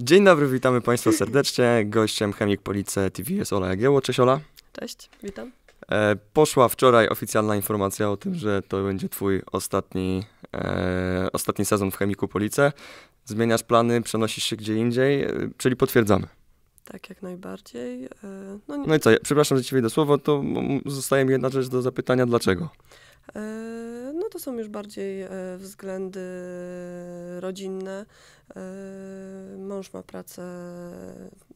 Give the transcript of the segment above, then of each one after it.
Dzień dobry, witamy Państwa serdecznie. Gościem Chemik Police TV jest Ola Jagieło. Cześć Ola. Cześć, witam. E, poszła wczoraj oficjalna informacja o tym, że to będzie Twój ostatni, e, ostatni sezon w Chemiku Police. Zmieniasz plany, przenosisz się gdzie indziej, e, czyli potwierdzamy. Tak, jak najbardziej. E, no, nie, No i co, ja- przepraszam, że Ci wejdę słowo, to zostaje mi jedna rzecz do zapytania, dlaczego? E, no to są już bardziej e, względy rodzinne. E, mąż ma pracę,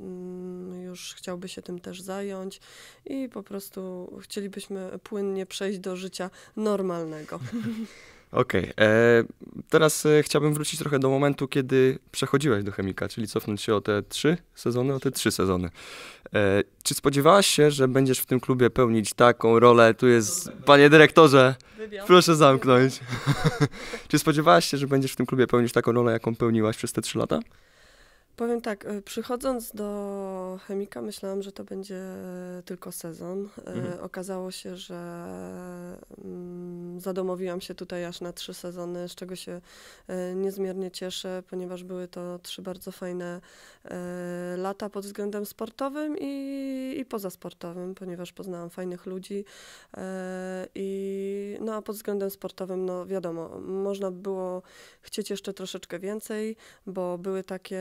mm, już chciałby się tym też zająć i po prostu chcielibyśmy płynnie przejść do życia normalnego. Okej, e, teraz e, chciałbym wrócić trochę do momentu, kiedy przechodziłeś do Chemika, czyli cofnąć się o te trzy sezony, o te trzy sezony. E, czy spodziewałaś się, że będziesz w tym klubie pełnić taką rolę? Tu jest, panie dyrektorze, proszę zamknąć. czy spodziewałaś się, że będziesz w tym klubie pełnić taką rolę, jaką pełniłaś przez te trzy lata? Powiem tak, e, przychodząc do chemika, myślałam, że to będzie tylko sezon. E, Mhm. Okazało się, że mm, zadomowiłam się tutaj aż na trzy sezony, z czego się e, niezmiernie cieszę, ponieważ były to trzy bardzo fajne lata pod względem sportowym i, i pozasportowym, ponieważ poznałam fajnych ludzi. I, no a pod względem sportowym, no wiadomo, można by było chcieć jeszcze troszeczkę więcej, bo były takie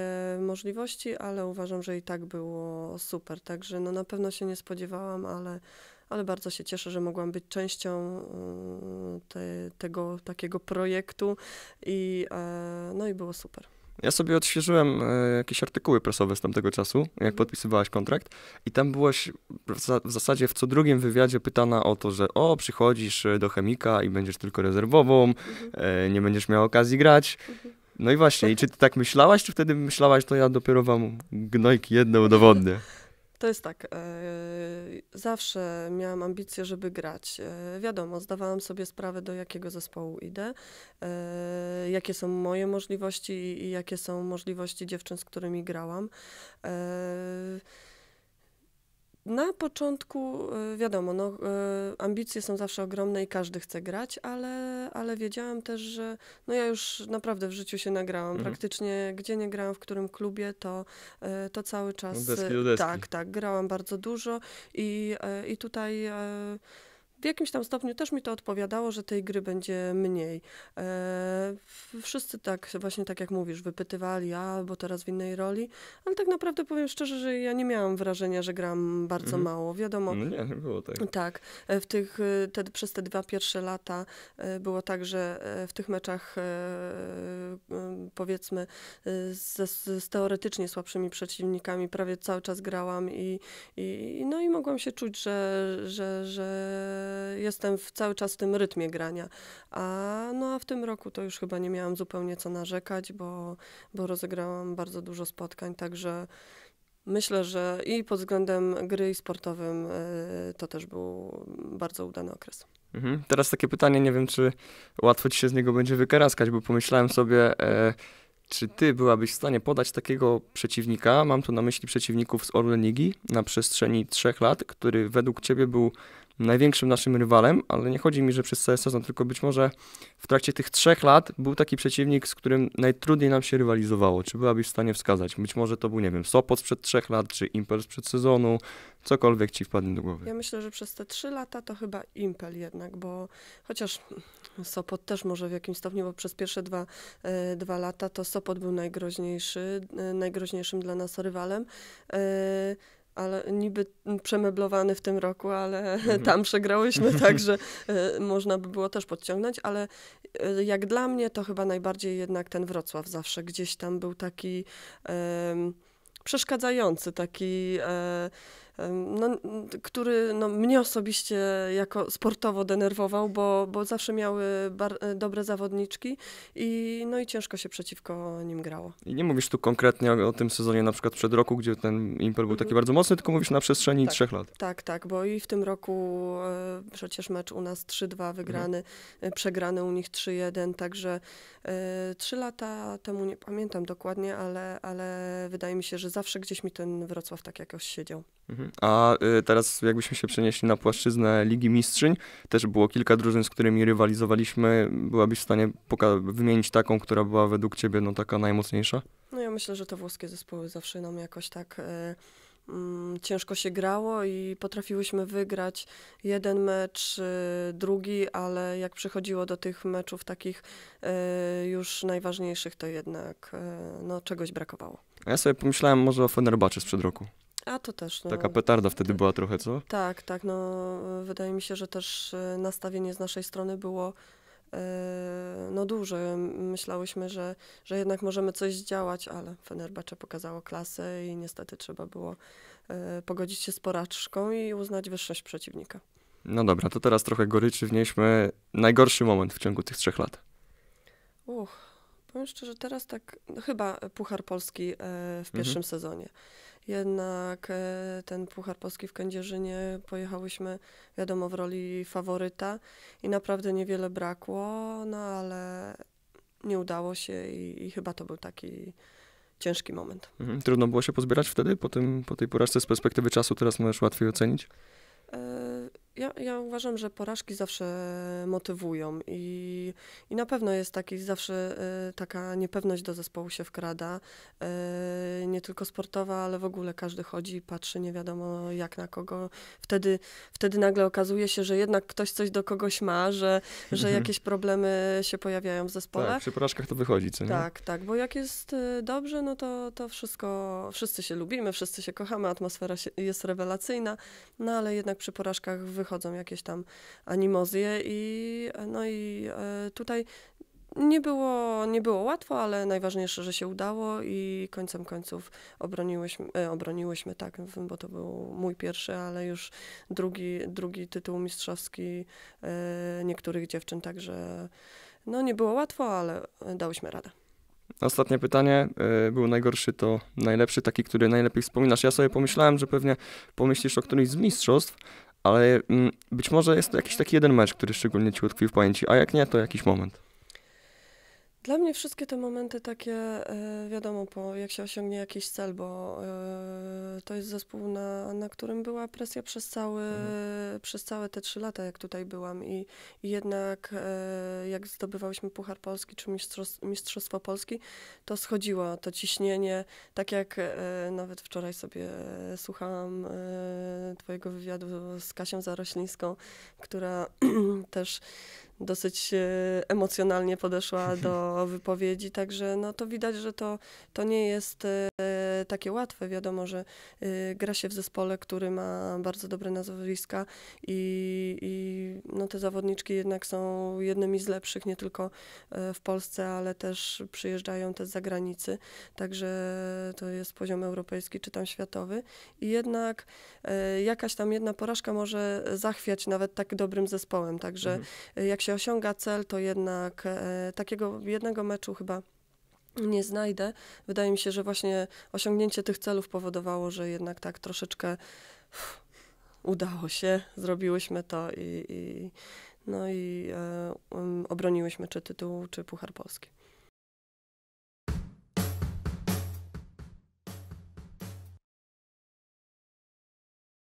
możliwości, ale uważam, że i tak było super. Także no na pewno się nie spodziewałam, ale, ale bardzo się cieszę, że mogłam być częścią y, te, tego takiego projektu i e, no i było super. Ja sobie odświeżyłem e, jakieś artykuły prasowe z tamtego czasu, jak Mhm. podpisywałaś kontrakt i tam byłaś w, za, w zasadzie w co drugim wywiadzie pytana o to, że o, przychodzisz do chemika i będziesz tylko rezerwową, e, nie będziesz miał okazji grać. No i właśnie, i czy ty tak myślałaś, czy wtedy myślałaś, to ja dopiero wam gnojki jedne udowodnię? To jest tak, e, zawsze miałam ambicje, żeby grać. E, wiadomo, zdawałam sobie sprawę, do jakiego zespołu idę, e, jakie są moje możliwości i, jakie są możliwości dziewczyn, z którymi grałam. Na początku, e, wiadomo, no, e, ambicje są zawsze ogromne i każdy chce grać, ale, ale wiedziałam też, że no ja już naprawdę w życiu się nagrałam. Mhm. Praktycznie gdzie nie grałam, w którym klubie, to, e, to cały czas. Deski deski. Tak, tak, grałam bardzo dużo i, i tutaj w jakimś tam stopniu też mi to odpowiadało, że tej gry będzie mniej. E, Wszyscy tak, właśnie tak jak mówisz, wypytywali, a bo teraz w innej roli, ale tak naprawdę powiem szczerze, że ja nie miałam wrażenia, że gram bardzo Mhm. mało. Wiadomo, No nie, nie było tak. tak, w tych, e, te, przez te dwa pierwsze lata e, było tak, że w tych meczach powiedzmy z, z teoretycznie słabszymi przeciwnikami prawie cały czas grałam i, i no i mogłam się czuć, że, że, że jestem w, cały czas w tym rytmie grania. A, no a w tym roku to już chyba nie miałam zupełnie co narzekać, bo, bo rozegrałam bardzo dużo spotkań, także Myślę, że i pod względem gry i sportowym y, to też był bardzo udany okres. Mhm. Teraz takie pytanie, nie wiem, czy łatwo ci się z niego będzie wykaraskać, bo pomyślałem sobie, e, czy ty byłabyś w stanie podać takiego przeciwnika, mam tu na myśli przeciwników z Orlen Ligi, na przestrzeni trzech lat, który według ciebie był największym naszym rywalem, ale nie chodzi mi, że przez cały sezon, tylko być może w trakcie tych trzech lat był taki przeciwnik, z którym najtrudniej nam się rywalizowało. Czy byłabyś w stanie wskazać? Być może to był, nie wiem, Sopot sprzed trzech lat, czy Impel sprzed sezonu, cokolwiek ci wpadnie do głowy. Ja myślę, że przez te trzy lata to chyba Impel jednak, bo chociaż Sopot też może w jakimś stopniu, bo przez pierwsze dwa, e, dwa lata to Sopot był najgroźniejszy, e, najgroźniejszym dla nas rywalem. E, ale niby przemeblowany w tym roku, ale Mhm. tam przegrałyśmy, także e, można by było też podciągnąć, ale e, jak dla mnie to chyba najbardziej jednak ten Wrocław zawsze gdzieś tam był taki przeszkadzający, taki e, no, który no, mnie osobiście jako sportowo denerwował, bo, bo zawsze miały e, dobre zawodniczki i, no i ciężko się przeciwko nim grało. I nie mówisz tu konkretnie o, o tym sezonie na przykład przed roku, gdzie ten Impel był taki Mhm. bardzo mocny, tylko mówisz na przestrzeni Tak. trzech lat. Tak, tak, bo i w tym roku e, przecież mecz u nas 3-2 wygrany, e, przegrany u nich 3-1, także e, trzy lata temu nie pamiętam dokładnie, ale, ale wydaje mi się, że zawsze gdzieś mi ten Wrocław tak jakoś siedział. Mhm. A y, teraz jakbyśmy się przenieśli na płaszczyznę Ligi Mistrzyń, też było kilka drużyn, z którymi rywalizowaliśmy. Byłabyś w stanie wymienić taką, która była według ciebie no, taka najmocniejsza? No ja myślę, że te włoskie zespoły zawsze nam jakoś tak... Y ciężko się grało i potrafiłyśmy wygrać jeden mecz, y, drugi, ale jak przychodziło do tych meczów takich y, już najważniejszych, to jednak no, czegoś brakowało. Ja sobie pomyślałem może o Fenerbahce sprzed roku. A to też. No, Taka petarda wtedy była trochę, co? Tak, tak. No, wydaje mi się, że też nastawienie z naszej strony było Yy, no duży. Myślałyśmy, że, że jednak możemy coś zdziałać, ale Fenerbahce pokazało klasę i niestety trzeba było yy, pogodzić się z porażką i uznać wyższość przeciwnika. No dobra, to teraz trochę goryczy wnieśmy. Najgorszy moment w ciągu tych trzech lat. Uch, powiem szczerze, teraz tak, no chyba Puchar Polski w pierwszym mhm. sezonie. Jednak e, ten Puchar Polski w Kędzierzynie pojechałyśmy, wiadomo, w roli faworyta i naprawdę niewiele brakło, no ale nie udało się i, i chyba to był taki ciężki moment. Mhm. Trudno było się pozbierać wtedy, po, tym, po tej porażce z perspektywy czasu, teraz możesz łatwiej ocenić? E, ja, ja uważam, że porażki zawsze motywują i, i na pewno jest taki zawsze y, taka niepewność do zespołu się wkrada. Y, nie tylko sportowa, ale w ogóle każdy chodzi i patrzy nie wiadomo jak na kogo. Wtedy, wtedy nagle okazuje się, że jednak ktoś coś do kogoś ma, że, że mhm. jakieś problemy się pojawiają w zespole. Tak, przy porażkach to wychodzi, co nie? Tak, tak, bo jak jest y, dobrze, no to, to wszystko, wszyscy się lubimy, wszyscy się kochamy, atmosfera się, jest rewelacyjna, no ale jednak przy porażkach wychodzi wychodzą jakieś tam animozje i no i e, tutaj nie było, nie było łatwo, ale najważniejsze, że się udało i końcem końców obroniłyśmy, e, obroniłyśmy tak, bo to był mój pierwszy, ale już drugi, drugi tytuł mistrzowski e, niektórych dziewczyn, także no nie było łatwo, ale dałyśmy radę. Ostatnie pytanie. Był najgorszy, to najlepszy, taki, który najlepiej wspominasz. Ja sobie pomyślałem, że pewnie pomyślisz o którymś z mistrzostw, ale mm, być może jest to jakiś taki jeden mecz, który szczególnie ci utkwił w pamięci, a jak nie, to jakiś moment. Dla mnie wszystkie te momenty takie, e, wiadomo, po, jak się osiągnie jakiś cel, bo e, to jest zespół, na, na którym była presja przez, cały, mhm. przez całe te trzy lata, jak tutaj byłam i, i jednak e, jak zdobywałyśmy Puchar Polski czy Mistrzostwo, Mistrzostwo Polski, to schodziło to ciśnienie, tak jak nawet wczoraj sobie słuchałam twojego wywiadu z Kasią Zaroślińską, która też dosyć e, emocjonalnie podeszła do wypowiedzi, także no to widać, że to, to nie jest e, takie łatwe. Wiadomo, że e, gra się w zespole, który ma bardzo dobre nazwiska i, i no te zawodniczki jednak są jednymi z lepszych nie tylko w Polsce, ale też przyjeżdżają też z zagranicy, także to jest poziom europejski czy tam światowy i jednak jakaś tam jedna porażka może zachwiać nawet tak dobrym zespołem, także mhm. jak się się osiąga cel, to jednak e, takiego jednego meczu chyba nie znajdę. Wydaje mi się, że właśnie osiągnięcie tych celów powodowało, że jednak tak troszeczkę uff, udało się, zrobiłyśmy to i, i no i e, um, obroniłyśmy czy tytuł, czy Puchar Polski.